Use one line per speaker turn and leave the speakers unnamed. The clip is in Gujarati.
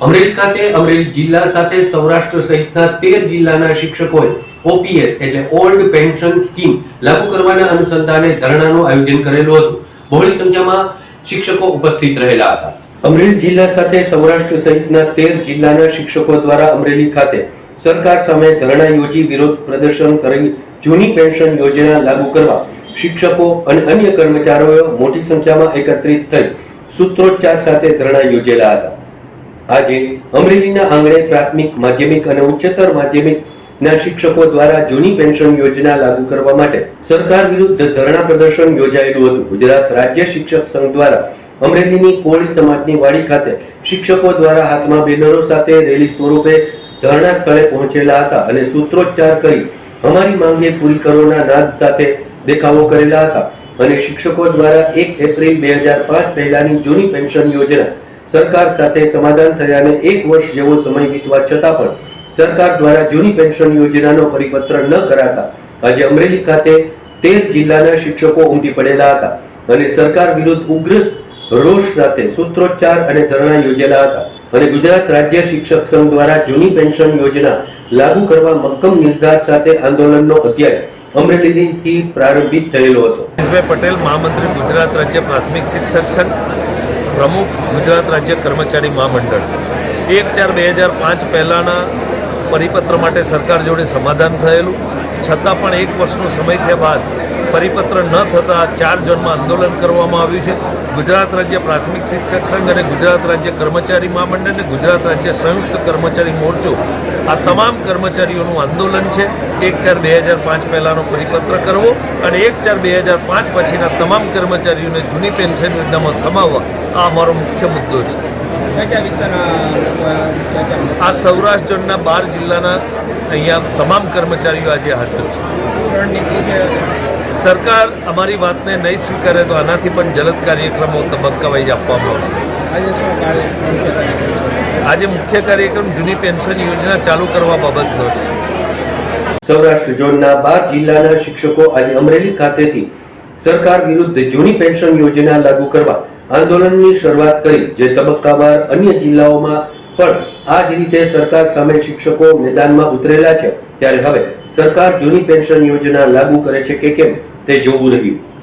અમરેલી ખાતે અમરેલી જિલ્લા સાથે સૌરાષ્ટ્ર સહિતના તેર જિલ્લાના શિક્ષકોએ ઓપીએસ એટલે ઓલ્ડ પેન્શન સ્કીમ લાગુ કરવાના અનુસંધાને ધરણાનું આયોજન કરેલું હતું. બહોળી સંખ્યામાં શિક્ષકો ઉપસ્થિત રહેલા હતા. અમરેલી જિલ્લા સાથે સૌરાષ્ટ્ર સહિતના તેર જિલ્લાના શિક્ષકો દ્વારા અમરેલી ખાતે સરકાર સામે ધરણા યોજી વિરોધ પ્રદર્શન કરી જૂની પેન્શન યોજના લાગુ કરવા શિક્ષકો અને અન્ય કર્મચારીઓ મોટી સંખ્યામાં એકત્રિત થઈ સૂત્રોચ્ચાર સાથે ધરણા યોજેલા હતા. આજે અમરેલીના આંગણે પ્રાથમિક માધ્યમિક અને ઉચ્ચતર માધ્યમિક ના શિક્ષકો દ્વારા જૂની પેન્શન યોજના લાગુ કરવા માટે સરકાર વિરુદ્ધ ધરણા પ્રદર્શન યોજાયેલું હતું. ગુજરાત રાજ્ય શિક્ષક સંઘ દ્વારા અમરેલીની કોળી સમાજની વાડી ખાતે શિક્ષકો દ્વારા હાથમાં બેનરો સાથે રેલી સ્વરૂપે ધરણા સ્થળે પહોંચેલા હતા અને સૂત્રોચ્ચાર કરી અમારી માંગે પૂરી કરોના નાદ સાથે દેખાવો કરેલા હતા અને શિક્ષકો દ્વારા એક એપ્રિલ બે હજાર પાંચ પહેલાની જૂની પેન્શન યોજના સરકાર સાથે સમાધાન થયાને એક વર્ષ જેવો સમય વીતવા છતાં પણ સરકાર દ્વારા જૂની પેન્શન યોજનાનો પરિપત્ર ન કરાતા આજે અમરેલી ખાતે તેર જિલ્લાના શિક્ષકો ઉમટી પડેલા હતા અને સરકાર વિરુદ્ધ ઉગ્ર રોષ સાથે સૂત્રોચ્ચાર અને ધરણા યોજેલા હતા અને ગુજરાત રાજ્ય શિક્ષક સંઘ દ્વારા જૂની પેન્શન યોજના લાગુ કરવા મક્કમ નિર્ધાર સાથે આંદોલનનો અધ્યાય અમરેલીથી પ્રારંભિત થયેલો હતો.
પટેલ, મહામંત્રી, ગુજરાત રાજ્ય પ્રાથમિક શિક્ષક સંઘ. પ્રમુખ ગુજરાત રાજ્ય કર્મચારી મહામંડળ. એક ચાર બે હજાર પાંચ પહેલાંના પરિપત્ર માટે સરકાર જોડે સમાધાન થયેલું. છતાં પણ એક વર્ષનો સમય થયા બાદ પરિપત્ર ન થતાં ચાર ઝોનમાં આંદોલન કરવામાં આવ્યું છે. ગુજરાત રાજ્ય પ્રાથમિક શિક્ષક સંઘ અને ગુજરાત રાજ્ય કર્મચારી મહામંડળ અને ગુજરાત રાજ્ય સંયુક્ત કર્મચારી મોરચો આ તમામ કર્મચારીઓનું આંદોલન છે. એક ચાર બે હજાર પાંચ પહેલાંનો પરિપત્ર કરવો અને એક ચાર બે હજાર પાંચ પછીના તમામ કર્મચારીઓને જૂની પેન્શન યોજનામાં સમાવવા. આ અમારો મુખ્ય મુદ્દો છે. આ સૌરાષ્ટ્રના બાર જિલ્લાના અહીંયા તમામ કર્મચારીઓ આજે હાજર છે.
રણનીતિ છે?
સરકાર અમારી વાતને નહીં સ્વીકારે તો આનાથી પણ જલદ કાર્યક્રમો તબક્કાવાઇઝ આપવામાં આવશે.
આજે મુખ્ય કાર્યક્રમ
આજે મુખ્ય કાર્યક્રમ જૂની પેન્શન યોજના ચાલુ કરવા બાબતનો છે.
સૌરાષ્ટ્ર ઝોનના બાર જિલ્લાના શિક્ષકો આજે અમરેલી ખાતેથી સરકાર વિરુદ્ધ જૂની પેન્શન યોજના લાગુ કરવા આંદોલનની શરૂઆત કરી જે તબક્કાવાર અન્ય જિલ્લાઓમાં પણ આ જ રીતે સરકાર સામે શિક્ષકો મેદાનમાં ઉતરેલા છે. ત્યારે હવે સરકાર જૂની પેન્શન યોજના લાગુ કરે છે કે કેમ? તે જોવું રહ્યું.